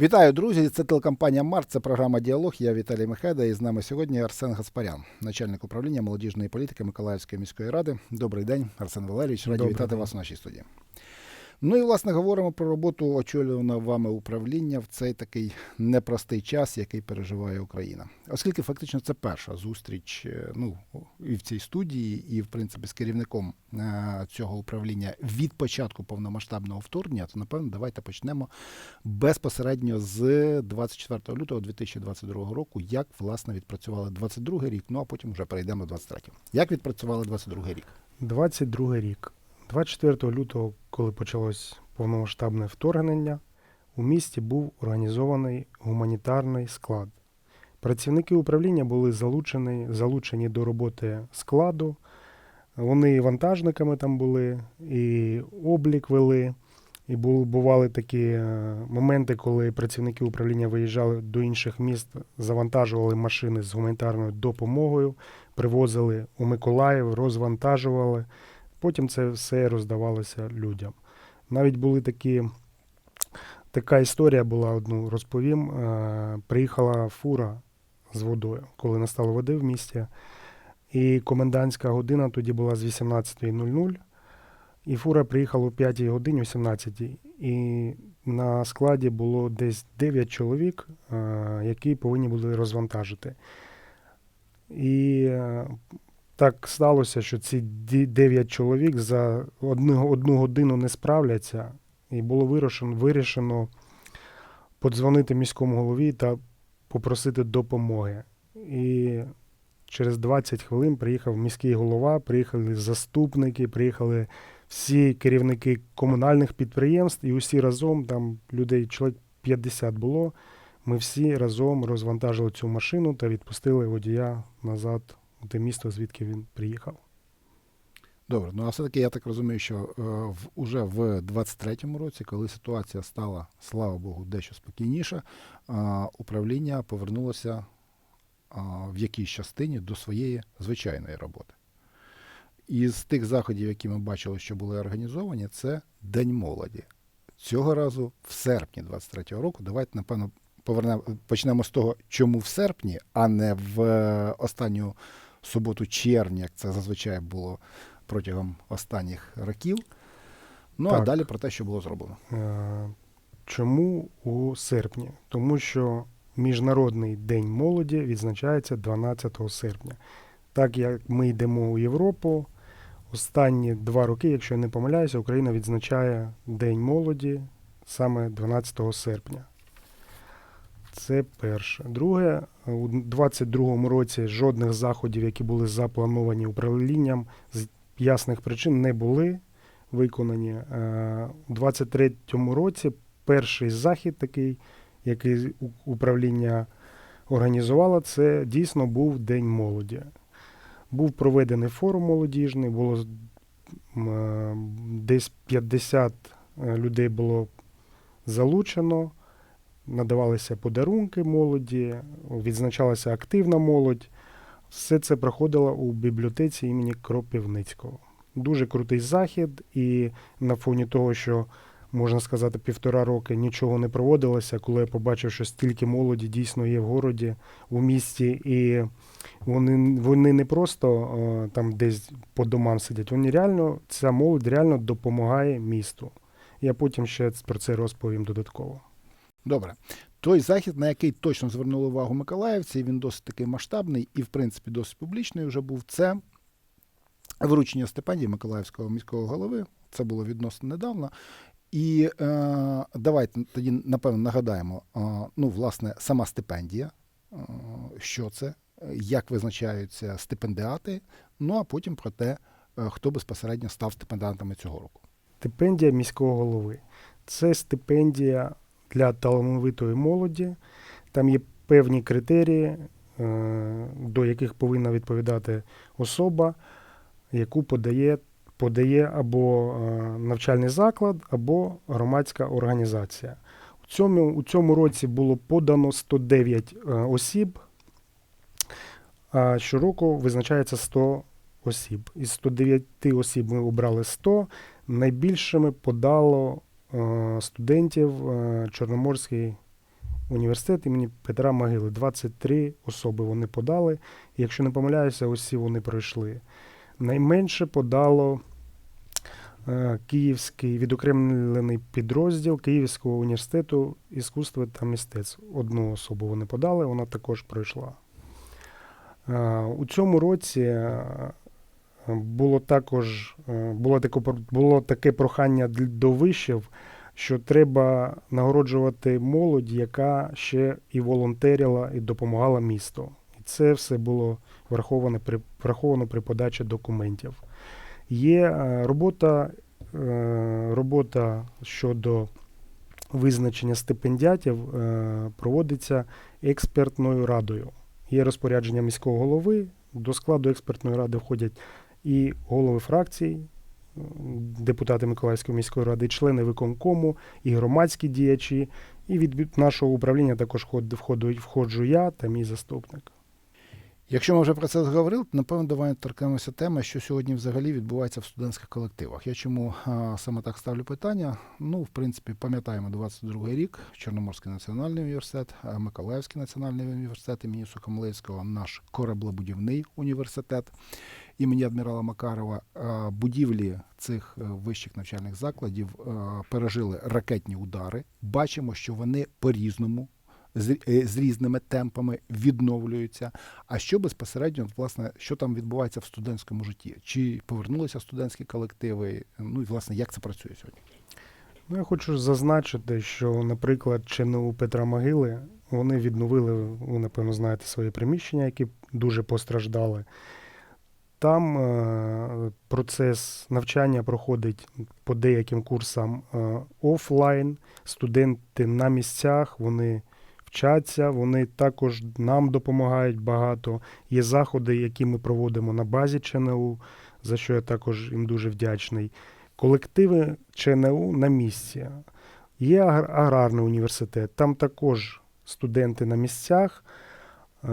Вітаю, друзі! Це телекомпанія Март, це програма Діалог. Я Віталій Мехеда і з нами сьогодні Арсен Гаспарян, начальник управління молодіжної політики Миколаївської міської ради. Добрий день, Арсен Валерійович. Раді Добрий вітати день. вас у нашій студії. Ну і власне говоримо про роботу очолюваного вами управління в цей такий непростий час, який переживає Україна. Оскільки фактично це перша зустріч е, ну, і в цій студії, і в принципі з керівником е, цього управління від початку повномасштабного вторгнення, то напевно давайте почнемо безпосередньо з 24 лютого 2022 року, як власне відпрацювали 22 рік. Ну а потім вже перейдемо до 23. Як відпрацювали 22 рік? 22 рік. 24 лютого, коли почалось повномасштабне вторгнення, у місті був організований гуманітарний склад. Працівники управління були залучені, залучені до роботи складу. Вони вантажниками там були, і облік вели. І бу- бували такі е, моменти, коли працівники управління виїжджали до інших міст, завантажували машини з гуманітарною допомогою, привозили у Миколаїв, розвантажували. Потім це все роздавалося людям. Навіть були такі, така історія була одну, розповім. Е, приїхала фура з водою, коли настало води в місті. І комендантська година тоді була з 18.00. І фура приїхала о 5 годині, о 17 І на складі було десь 9 чоловік, е, які повинні були розвантажити. І е, так сталося, що ці ді- 9 чоловік за одну, одну годину не справляться, і було вирішено, вирішено подзвонити міському голові та попросити допомоги. І через 20 хвилин приїхав міський голова, приїхали заступники, приїхали всі керівники комунальних підприємств, і усі разом, там людей чоловік 50 було. Ми всі разом розвантажили цю машину та відпустили водія назад те місто, звідки він приїхав. Добре, ну а все-таки я так розумію, що е, в, уже в 23-му році, коли ситуація стала, слава Богу, дещо спокійніша, а, управління повернулося а, в якійсь частині до своєї звичайної роботи. Із тих заходів, які ми бачили, що були організовані, це День молоді. Цього разу в серпні 23-го року. Давайте, напевно, повернемо, почнемо з того, чому в серпні, а не в е, останню суботу червня, як це зазвичай було протягом останніх років. Ну а далі про те, що було зроблено. Е, Чому у серпні? Тому що Міжнародний день молоді відзначається 12 серпня. Так як ми йдемо у Європу, останні два роки, якщо я не помиляюся, Україна відзначає День молоді саме 12 серпня. Це перше. Друге, у 22-му році жодних заходів, які були заплановані управлінням, з ясних причин не були виконані. Е, У 23-му році перший захід такий, який управління організувало, це дійсно був День молоді. Був проведений форум молодіжний, було е, десь 50 е, людей було залучено, надавалися подарунки молоді, відзначалася активна молодь. Все це проходило у бібліотеці імені Кропивницького. Дуже крутий захід, і на фоні того, що можна сказати, півтора роки нічого не проводилося, коли я побачив, що стільки молоді дійсно є в городі, у місті, і вони, вони не просто е, там десь по домам сидять, вони реально, ця молодь реально допомагає місту. Я потім ще про це розповім додатково. Добре. Той захід, на який точно звернули увагу миколаївці, він досить такий масштабний і, в принципі, досить публічний вже був, це вручення стипендії Миколаївського міського голови. Це було відносно недавно. І е, давайте тоді, напевно, нагадаємо, е, ну, власне, сама стипендія, е, що це, як визначаються стипендіати, ну а потім про те, е, хто безпосередньо став стипендіантами цього року. Стипендія міського голови. Це стипендія для талановитої молоді. Там є певні критерії, е, до яких повинна відповідати особа, яку подає, подає або е, навчальний заклад, або громадська організація. У цьому, у цьому році було подано 109 е, осіб, а щороку визначається 100 осіб. Із 109 осіб ми обрали 100. Найбільшими подало студентів е, Чорноморський університет імені Петра Могили. 23 особи вони подали. І якщо не помиляюся, усі вони пройшли. Найменше подало е, Київський відокремлений підрозділ Київського університету іскусства та мистецтв. Одну особу вони подали, вона також пройшла. Е, У цьому році е, було також е, було таке, було таке прохання до вишів, що треба нагороджувати молодь, яка ще і волонтерила, і допомагала місту. І це все було враховано при, враховано при подачі документів. Є е, робота, е, робота щодо визначення стипендіатів проводиться експертною радою. Є розпорядження міського голови. До складу експертної ради входять і голови фракцій, депутати Миколаївської міської ради, члени виконкому, і громадські діячі. І від нашого управління також входжу я та мій заступник. Якщо ми вже про це зговорили, то напевно давай торкнемося теми, що сьогодні взагалі відбувається в студентських колективах. Я чому а, саме так ставлю питання? Ну, в принципі, пам'ятаємо 22-й рік, Чорноморський національний університет, Миколаївський національний університет імені Сухомлинського, наш кораблебудівний університет імені адмірала Макарова. А, Будівлі цих е, вищих навчальних закладів е, пережили ракетні удари. Бачимо, що вони по-різному. З, е, з різними темпами відновлюються. А що безпосередньо, власне, що там відбувається в студентському житті? Чи повернулися студентські колективи? Ну і власне, як це працює сьогодні? Ну, я хочу зазначити, що, наприклад, ЧНУ Петра Могили вони відновили, ви напевно знаєте, свої приміщення, які дуже постраждали. Там е, процес навчання проходить по деяким курсам е, офлайн. Студенти на місцях, вони вчаться, вони також нам допомагають багато. Є заходи, які ми проводимо на базі ЧНУ, за що я також їм дуже вдячний. Колективи ЧНУ на місці. Є аграрний університет, там також студенти на місцях, е,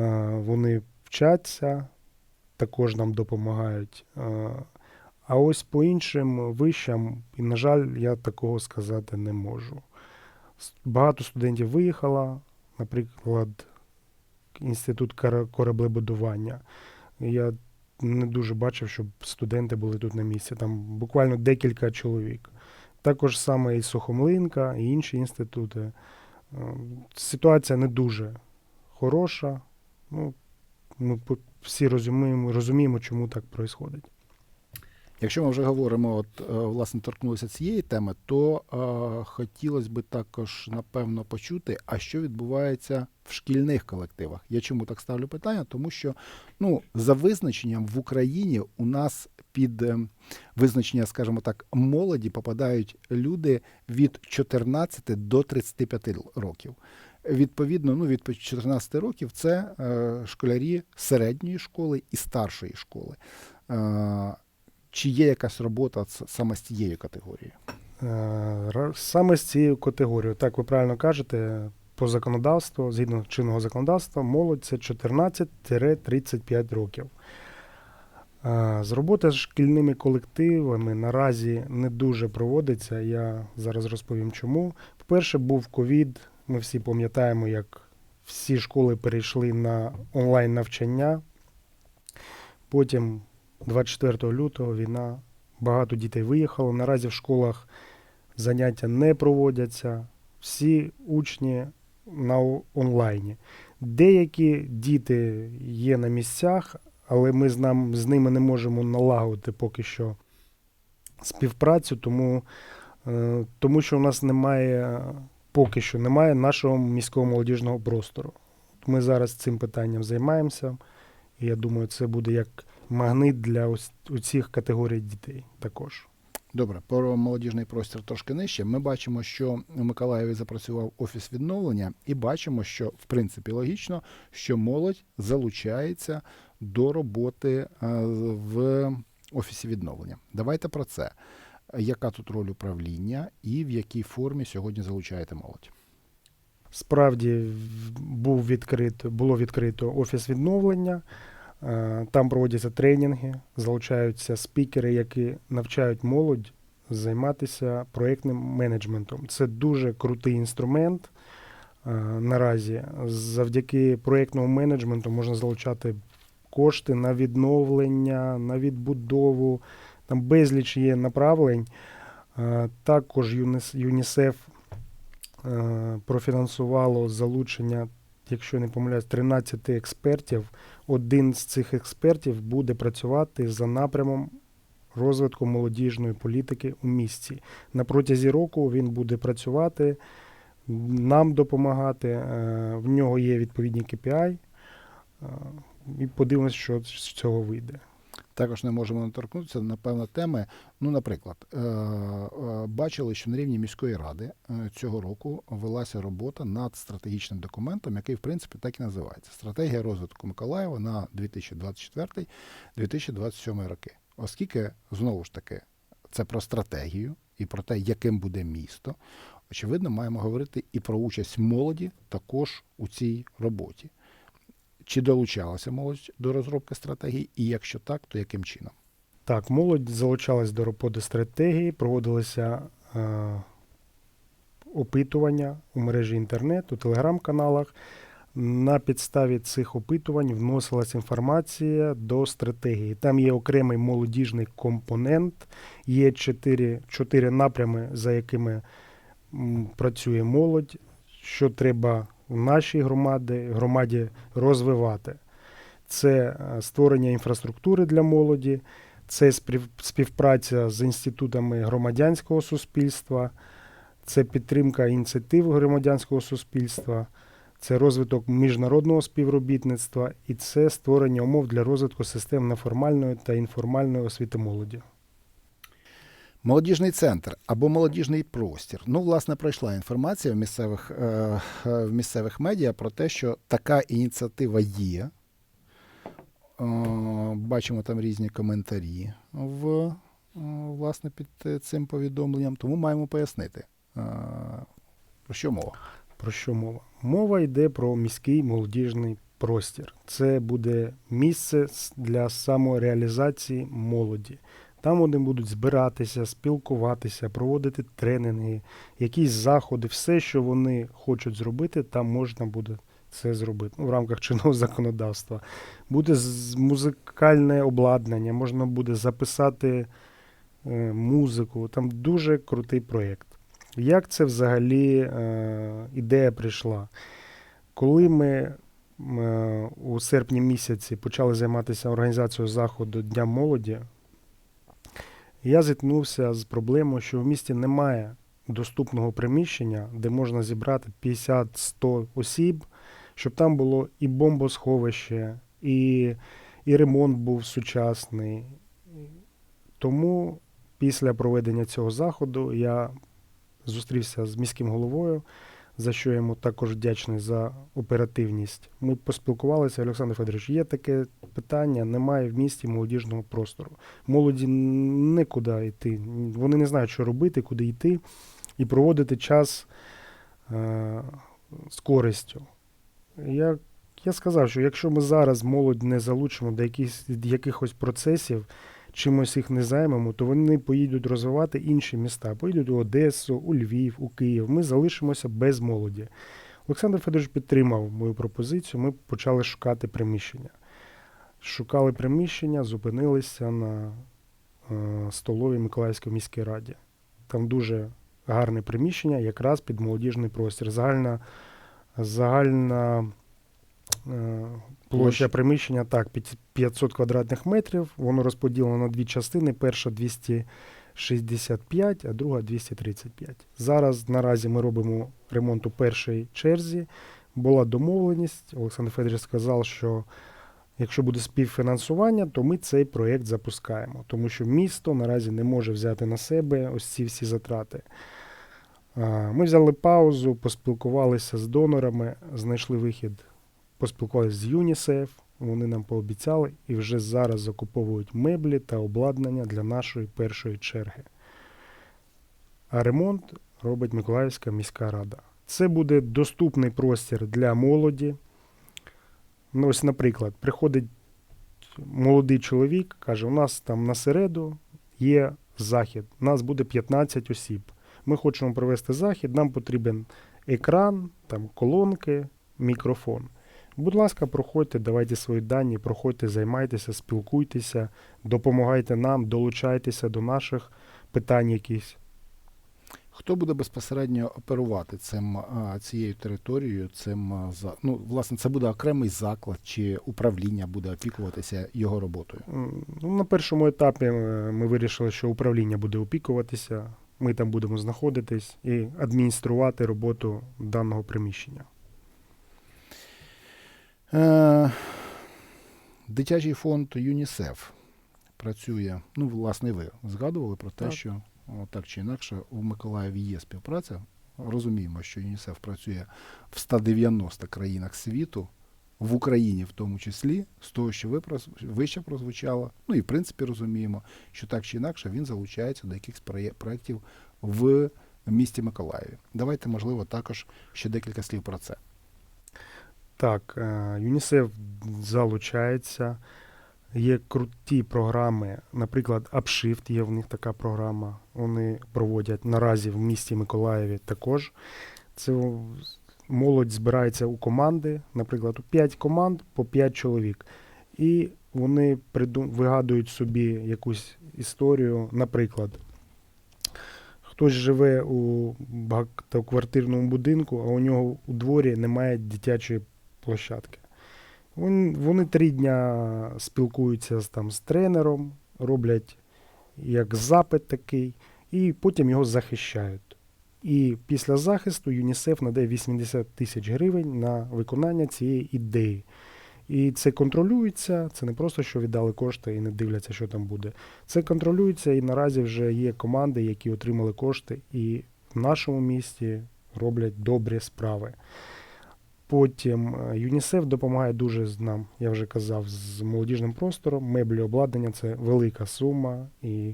вони вчаться, також нам допомагають. Е, А ось по іншим вишам, і, на жаль, я такого сказати не можу. Багато студентів виїхало, наприклад, Інститут кораблебудування. Я не дуже бачив, щоб студенти були тут на місці. Там буквально декілька чоловік. Також саме і Сухомлинка, і інші інститути. Е, Ситуація не дуже хороша. Ну, ми всі розуміємо, розуміємо, чому так відбувається. Якщо ми вже говоримо, от е, власне торкнулися цієї теми, то е, хотілося б також напевно почути, а що відбувається в шкільних колективах. Я чому так ставлю питання? Тому що ну за визначенням в Україні у нас під е, визначення, скажімо так, молоді попадають люди від 14 до 35 л- років. Відповідно, ну від 14 років це е, школярі середньої школи і старшої школи. Е, чи є якась робота саме з цією категорією? Е, Саме з цією категорією, так ви правильно кажете, по законодавству, згідно чинного законодавства, молодь це 14-35 років. Е, З роботи з шкільними колективами наразі не дуже проводиться. Я зараз розповім чому. По-перше, був ковід. Ми всі пам'ятаємо, як всі школи перейшли на онлайн навчання. Потім, 24 лютого, війна, багато дітей виїхало. Наразі в школах заняття не проводяться. Всі учні на онлайні. Деякі діти є на місцях, але ми з, нам, з ними не можемо налагодити поки що співпрацю, тому, е, тому що у нас немає поки що немає нашого міського молодіжного простору. Ми зараз цим питанням займаємося, і я думаю, це буде як магнит для цих категорій дітей також. Добре, про молодіжний простір трошки нижче. Ми бачимо, що у Миколаєві запрацював офіс відновлення, і бачимо, що в принципі логічно, що молодь залучається до роботи е, в офісі відновлення. Давайте про це. Яка тут роль управління і в якій формі сьогодні залучаєте молодь? Справді був відкрито, було відкрито офіс відновлення. Е, Там проводяться тренінги, залучаються спікери, які навчають молодь займатися проєктним менеджментом. Це дуже крутий інструмент. Е, Наразі завдяки проєктному менеджменту можна залучати кошти на відновлення, на відбудову. Там безліч є направлень. Е, Також ЮНІСЕФ профінансувало залучення, якщо не помиляюсь, 13 експертів. Один з цих експертів буде працювати за напрямом розвитку молодіжної політики у місті. На протязі року він буде працювати, нам допомагати. е, В нього є відповідні KPI. е, І подивимось, що з цього вийде. Також не можемо не торкнутися, напевно, теми. Ну, наприклад, е, е, бачили, що на рівні міської ради е, цього року велася робота над стратегічним документом, який, в принципі, так і називається Стратегія розвитку Миколаєва на 2024-2027 роки. Оскільки, знову ж таки, це про стратегію і про те, яким буде місто, очевидно, маємо говорити і про участь молоді також у цій роботі. Чи долучалася молодь до розробки стратегії, і якщо так, то яким чином? Так, молодь залучалась до роботи стратегії, проводилися е, опитування у мережі інтернет, у телеграм-каналах. На підставі цих опитувань вносилась інформація до стратегії. Там є окремий молодіжний компонент, є чотири, чотири напрями, за якими працює молодь, що треба нашій громаді, громаді розвивати. Це е, створення інфраструктури для молоді, це спів- співпраця з інститутами громадянського суспільства, це підтримка ініціатив громадянського суспільства, це розвиток міжнародного співробітництва і це створення умов для розвитку систем неформальної та інформальної освіти молоді. Молодіжний центр або молодіжний простір. Ну, власне, пройшла інформація в місцевих, е, е, в місцевих медіа про те, що така ініціатива є. Е, бачимо там різні коментарі в, власне, під цим повідомленням, тому маємо пояснити, про що мова. Про що мова? Мова йде про міський молодіжний простір. Це буде місце для самореалізації молоді. Там вони будуть збиратися, спілкуватися, проводити тренінги, якісь заходи, все, що вони хочуть зробити, там можна буде це зробити ну, в рамках чинного законодавства. Буде музикальне обладнання, можна буде записати е, музику. Там дуже крутий проєкт. Як це взагалі е, ідея прийшла? Коли ми е, у серпні місяці почали займатися організацією заходу Дня молоді, я зіткнувся з проблемою, що в місті немає доступного приміщення, де можна зібрати 50-100 осіб, щоб там було і бомбосховище, і, і ремонт був сучасний. Тому після проведення цього заходу я зустрівся з міським головою, за що йому також вдячний за оперативність. Ми поспілкувалися, Олександр Федорович, є таке питання, немає в місті молодіжного простору. Молоді нікуди йти. Вони не знають, що робити, куди йти, і проводити час е, з користю. Я, я сказав, що якщо ми зараз молодь не залучимо до якихось, якихось процесів, чимось їх не займемо, то вони поїдуть розвивати інші міста. Поїдуть у Одесу, у Львів, у Київ. Ми залишимося без молоді. Олександр Федорович підтримав мою пропозицію. Ми почали шукати приміщення. Шукали приміщення, зупинилися на е, столовій Миколаївської міській раді. Там дуже гарне приміщення, якраз під молодіжний простір. Загальна, загальна е, Площа приміщення так, 500 квадратних метрів. Воно розподілено на дві частини. Перша 265, а друга 235. Зараз наразі ми робимо ремонт у першій черзі. Була домовленість. Олександр Федорович сказав, що якщо буде співфінансування, то ми цей проєкт запускаємо, тому що місто наразі не може взяти на себе ось ці всі затрати. Ми взяли паузу, поспілкувалися з донорами, знайшли вихід поспілкувалися з ЮНІСЕФ, вони нам пообіцяли і вже зараз закуповують меблі та обладнання для нашої першої черги. А ремонт робить Миколаївська міська рада. Це буде доступний простір для молоді. Ну, ось, наприклад, приходить молодий чоловік, каже: у нас там на середу є захід, нас буде 15 осіб. Ми хочемо провести захід, нам потрібен екран, там колонки, мікрофон. Будь ласка, проходьте, давайте свої дані, проходьте, займайтеся, спілкуйтеся, допомагайте нам, долучайтеся до наших питань якихось. Хто буде безпосередньо оперувати цим цією територією? Цим ну власне це буде окремий заклад чи управління буде опікуватися його роботою? Ну, на першому етапі е, ми вирішили, що управління буде опікуватися. Ми там будемо знаходитись і адмініструвати роботу даного приміщення. Е, дитячий фонд ЮНІСЕФ працює. Ну, власне, ви згадували про те, Так. що о, так чи інакше у Миколаєві є співпраця. Розуміємо, що ЮНІСЕФ працює в 190 країнах світу, в Україні в тому числі, з того, що ви вище прозвучало. Ну і в принципі розуміємо, що так чи інакше він залучається до якихось проє- проєктів в місті Миколаєві. Давайте, можливо, також ще декілька слів про це. Так, ЮНІСЕФ залучається. Є круті програми, наприклад, Upshift є в них така програма. Вони проводять наразі в місті Миколаєві також. Це молодь збирається у команди, наприклад, у 5 команд по 5 чоловік. І вони приду- вигадують собі якусь історію. Наприклад, хтось живе у багатоквартирному будинку, а у нього у дворі немає дитячої площадки. Вони, вони три дня спілкуються там, з тренером, роблять як запит такий, і потім його захищають. І після захисту ЮНІСЕФ надає 80 тисяч гривень на виконання цієї ідеї. І це контролюється, це не просто що віддали кошти і не дивляться, що там буде. Це контролюється, і наразі вже є команди, які отримали кошти, і в нашому місті роблять добрі справи. Потім е, ЮНІСЕФ допомагає дуже з нам, я вже казав, з молодіжним простором. Меблі обладнання це велика сума, і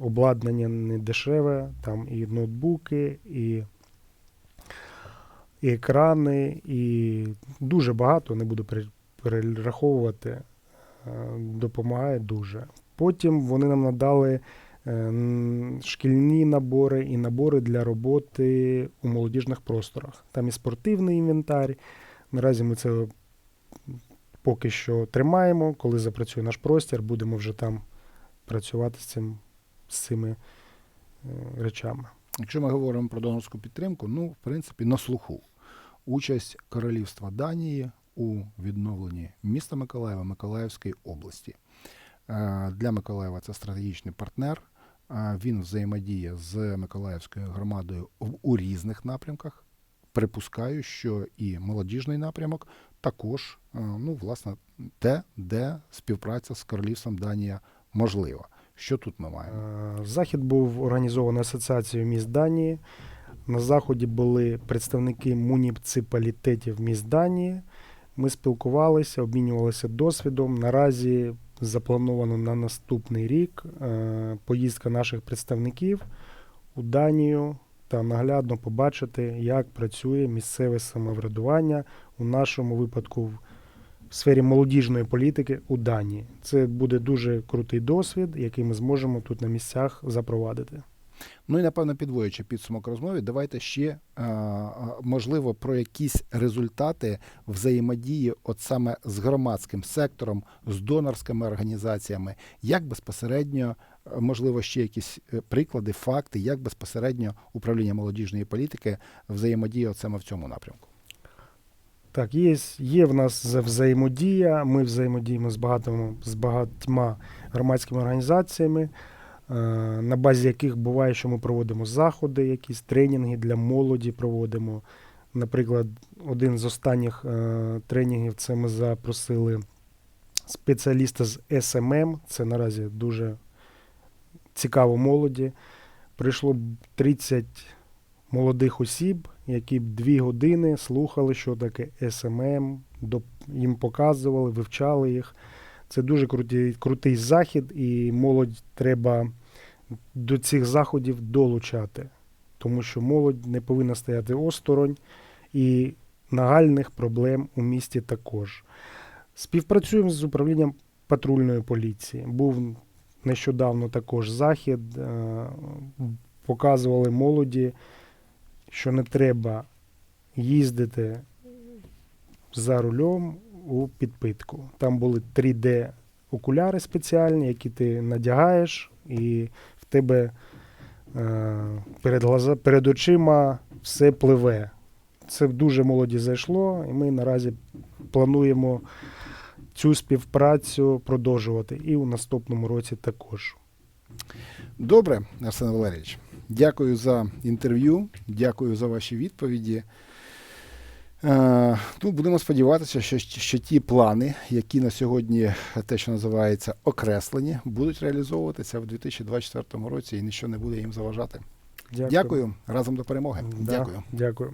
обладнання не дешеве, там і ноутбуки, і, і екрани, і дуже багато, не буду перераховувати. е, Допомагає дуже. Потім вони нам надали шкільні набори і набори для роботи у молодіжних просторах. Там і спортивний інвентар. Наразі ми це поки що тримаємо. Коли запрацює наш простір, будемо вже там працювати з, цим, з цими е, речами. Якщо ми говоримо про донорську підтримку, ну, в принципі, на слуху. Участь Королівства Данії у відновленні міста Миколаєва Миколаївської області. Е, Для Миколаєва це стратегічний партнер. Е, Він взаємодіє з Миколаївською громадою у різних напрямках. Припускаю, що і молодіжний напрямок також, е, ну, власне, те, де співпраця з Королівством Данія можлива. Що тут ми маємо? Захід був організований Асоціацією міст Данії. На заході були представники муніципалітетів міст Данії. Ми спілкувалися, обмінювалися досвідом. Наразі заплановано на наступний рік е, поїздка наших представників у Данію та наглядно побачити, як працює місцеве самоврядування у нашому випадку в в сфері молодіжної політики у Данії. Це буде дуже крутий досвід, який ми зможемо тут на місцях запровадити. Ну і напевно, підводячи підсумок розмови, давайте ще е, е, можливо про якісь результати взаємодії, от саме з громадським сектором, з донорськими організаціями, як безпосередньо, е, можливо, ще якісь приклади, факти, як безпосередньо управління молодіжної політики взаємодіє от саме в цьому напрямку. Так, є, є в нас за- взаємодія. Ми взаємодіємо з багатьма, з багатьма громадськими організаціями, на базі яких буває, що ми проводимо заходи, якісь тренінги для молоді проводимо. Наприклад, один з останніх е, тренінгів це ми запросили спеціаліста з СММ. Це наразі дуже цікаво молоді. Прийшло 30 молодих осіб, які дві години слухали, що таке СММ, їм показували, вивчали їх. Це дуже крутий, крутий захід, і молодь треба до цих заходів долучати, тому що молодь не повинна стояти осторонь і нагальних проблем у місті також. Співпрацюємо з управлінням патрульної поліції. Був нещодавно також захід, е, показували молоді, що не треба їздити за рулем у підпитку. Там були 3D окуляри спеціальні, які ти надягаєш, і тебе е, перед, глаза, перед очима все пливе. Це дуже молоді зайшло, і ми наразі плануємо цю співпрацю продовжувати і у наступному році також. Добре, Арсен Валерійович. Дякую за інтерв'ю, дякую за ваші відповіді. Е, ну, будемо сподіватися, що, що ті плани, які на сьогодні те, що називається окреслені, будуть реалізовуватися в 2024 році і нічого не буде їм заважати. Дякую. Дякую. Разом до перемоги. Да, Дякую. Дякую.